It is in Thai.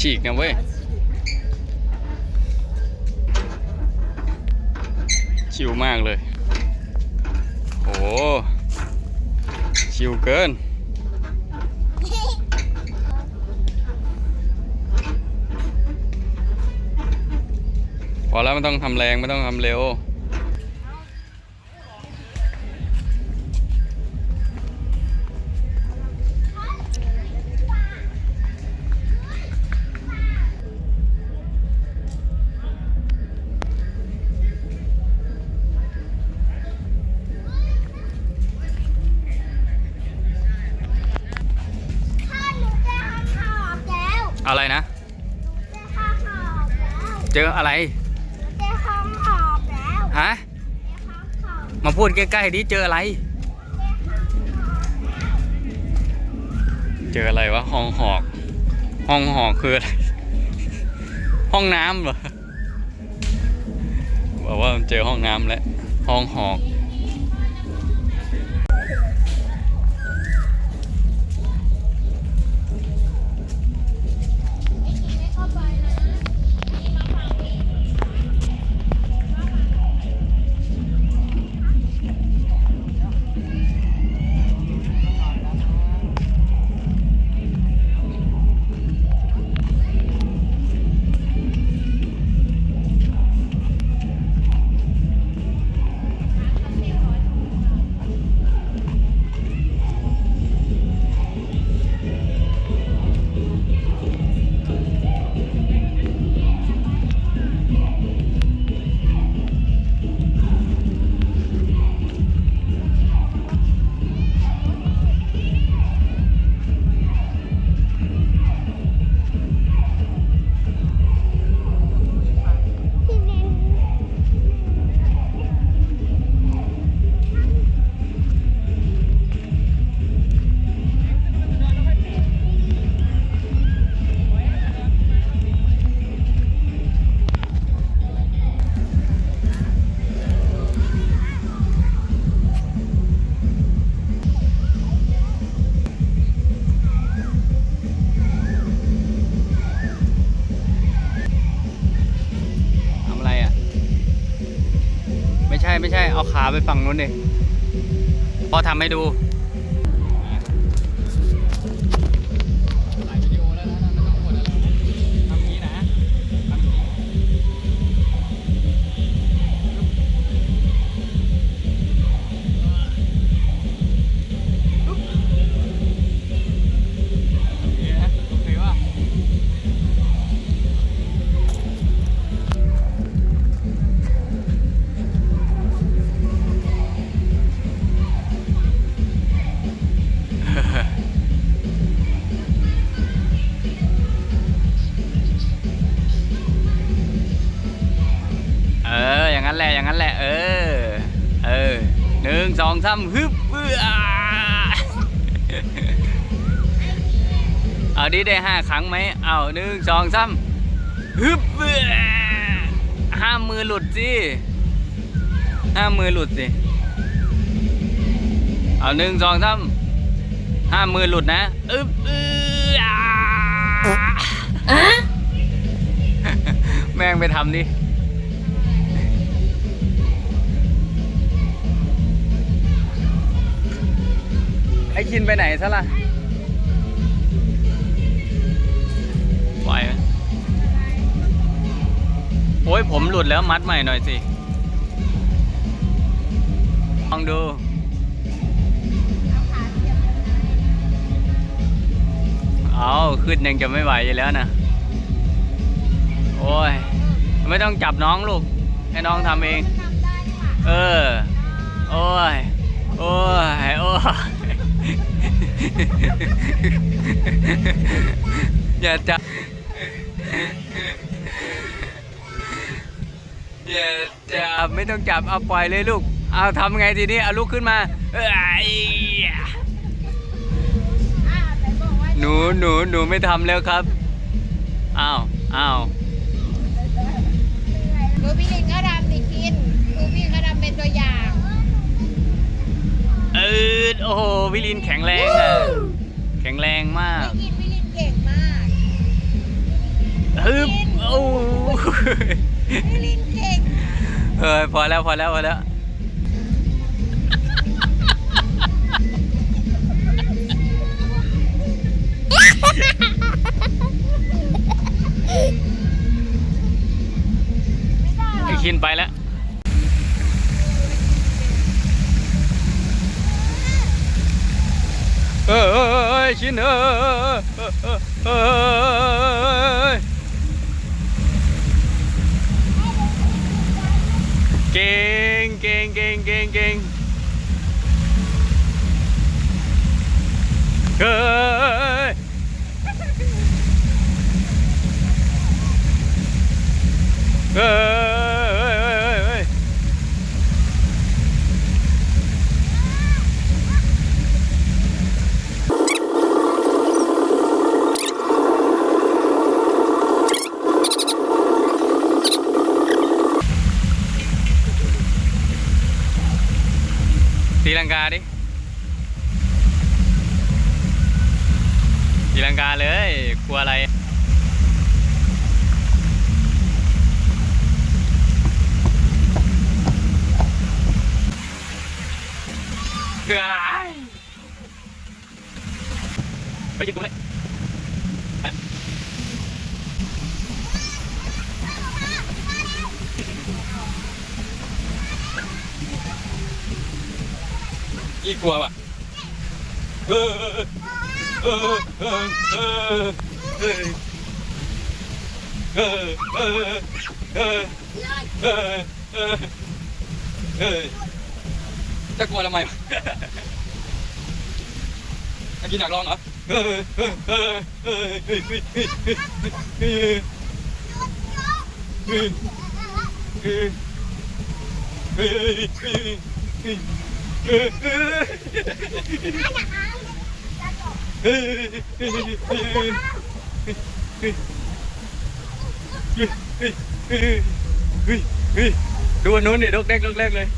ฉีกนะเว้ย ชิวมากเลย โอ้โหชิวเกินพอแล้วไม่ต้องทำแรงไม่ต้องทำเร็ว อะไรนะจะหอบแล้วเจออะไรจะห้องหอบแล้วฮะจะห้องหอบมาพูดใกล้ๆดิเจออะไร เจออะไรวะห้องหอก ห้องหอกคืออะไร ห้องน้ำเหรอ บอกว่าเจอห้องน้ำแล้ว ห้องหอก ใช่เอาขาไปฝั่งนู้นดิพอทำให้ดู แหละอย่างนั้นแหละ เออ เออหนึ่งสองสามฮึบเอื้อเอาดิได้ห้าครั้งไหมเอาหนึ่งสองสามฮึบเอื้อห้ามมือหลุดสิห้ามมือหลุดสิเอาหนึ่งสองสามห้ามมือหลุดนะอึบเอื้อแม่งไปทำดิ ไอ้คินไปไหนซะล่ะปล่อยไหมโอ้ยผมหลุดแล้วมัดใหม่หน่อยสิ ลองดู เอาขึ้นยังจะไม่ไหวอยู่แล้วนะ โอ้ย ไม่ต้องจับน้องลูก ให้น้องทำเองทำได้ค่ะเออ โอ้ย โอ้ย โอ้ย อย่าจับอย่าจับไม่ต้องจับเอาปล่อยเลยลูก เอาทำไงทีนี้เอาลุกขึ้นมาหนูหนูหนูไม่ทำแล้วครับอ้าวอ้าวดูพี่ลิงก็ดำดิคินดูพี่ก็ดำเป็นตัวอย่าง โอ้โหวิลินแข็งแรงอะ แข็งแรงมากพี่กินพี่ลิงเก่งมากฮึบโอ้ยพี่ลินเก่งเออพอแล้วพอแล้วพอแล้วไอ้คินไปแล้ว ơi xin ơi, ơi. Kinh, kinh, kinh, kinh, kinh. Good. ตีลังกาดิ ตีลังกาเลย กลัวอะไร เฮ้ยไปยิงตัวเลยไป อีกลัวป่ะเออเออเออเออเออเออเออเออเออเออเออจะกลัวทำไมวะจะกินอยากลองเหรอเออเออเออเออเฮ้ยเฮ้ยเฮ้ยเฮ้ยเฮ้ยเฮ้ยเฮ้ยเฮ้ยเฮ้ยเฮ้ยเฮ้ยเฮ้ยดูอั đua núi này đốt đét đốt đét lên.